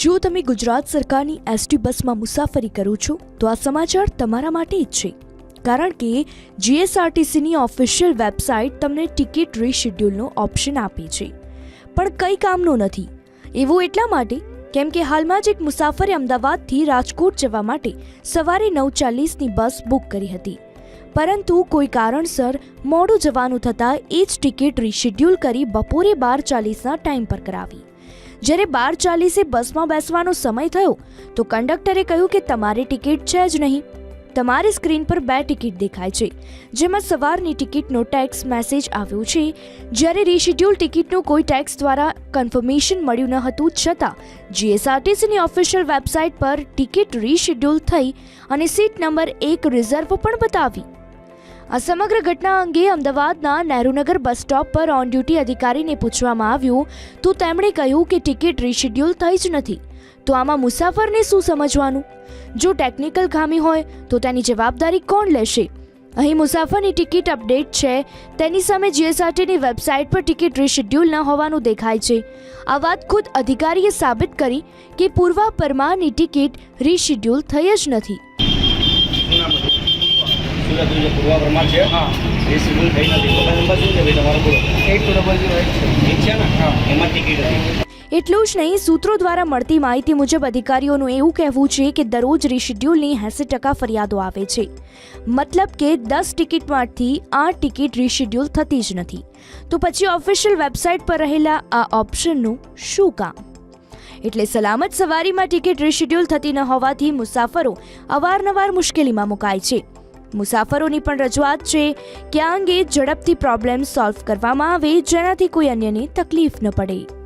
જો તમે ગુજરાત સરકારની એસટી બસમાં મુસાફરી કરો છો, તો આ સમાચાર તમારા માટે જ છે. કારણ કે જીએસઆરટીસીની ઓફિશિયલ વેબસાઇટ તમને ટિકિટ રીશેડ્યુલનો ઓપ્શન આપે છે. પણ કંઈ કામનું નથી. એવું એટલા માટે, કેમ કે હાલમાં જ એક મુસાફરે અમદાવાદથી રાજકોટ જવા માટે સવારે નવ ચાલીસની બસ બુક કરી હતી. પરંતુ કોઈ કારણસર મોડું જવાનું થતાં એ જ ટિકિટ રીશેડ્યુલ કરી બપોરે બાર ચાલીસના ટાઈમ પર કરાવી. જ્યારે બાર ચાલીસે બસમાં બેસવાનો સમય થયો, તો કંડક્ટરે કહ્યું કે તમારી ટિકિટ છે જ નહીં. તમારી સ્ક્રીન પર બે ટિકિટ દેખાય છે. જેમાં સવારની ટિકિટનો ટેક્સ મેસેજ આવ્યો છે. જ્યારે રીશેડ્યુલ ટિકિટનું કોઈ ટેક્સ દ્વારા કન્ફર્મેશન મળ્યું ન હતું, છતાં જીએસઆરટીસીની ઓફિશિયલ વેબસાઇટ પર ટિકિટ રીશેડ્યુલ થઈ અને સીટ નંબર એક રિઝર્વ પણ બતાવી. આ સમગ્ર ઘટના અંગે અમદાવાદના નહેરુનગર બસ સ્ટોપ પર ઓન ડ્યુટી અધિકારીને પૂછવામાં આવ્યું, તો તેમણે કહ્યું કે ટિકિટ રીશેડ્યુલ થઈ જ નથી. તો આમાં મુસાફરને શું સમજવાનું? જો ટેકનિકલ ખામી હોય, તો તેની જવાબદારી કોણ લેશે? અહીં મુસાફરની ટિકિટ અપડેટ છે. તેની સામે જીએસઆરટીની વેબસાઇટ પર ટિકિટ રીશેડ્યુલ ન હોવાનું દેખાય છે. આ વાત ખુદ અધિકારીએ સાબિત કરી કે પૂર્વા પરમારની ટિકિટ રીશેડ્યુલ થઈ જ નથી. સુરત જે પૂર્વા છે એ સિવિલ થઈ નથી મોબાઈલ નંબર શું છે ભાઈ તમારો બોલો? Eight two double zero eight છે ને? હા. એમાં ટિકિટ હતી. એટલું જ નહીં સૂત્રો દ્વારા મળતી માહિતી મુજબ અધિકારીઓનું એવું કહેવું છે કે દરરોજ રિશિડ્યુલની એંસી ટકા ફરિયાદો આવે છે. મતલબ કે દસ ટિકિટમાંથી આઠ ટિકિટ રિશિડ્યુલ થતી જ નથી. તો પછી ઓફિશિયલ વેબસાઇટ પર રહેલા આ ઓપ્શનનું શું કામ? એટલે સલામત સવારીમાં ટિકિટ રીશેડ્યુલ થતી ન હોવાથી મુસાફરો અવારનવાર મુશ્કેલીમાં મુકાય છે. મુસાફરોની પણ રજૂઆત છે કે આ અંગે ઝડપથી પ્રોબ્લેમ સોલ્વ કરવામાં આવે, જેનાથી કોઈ અન્યને તકલીફ ન પડે.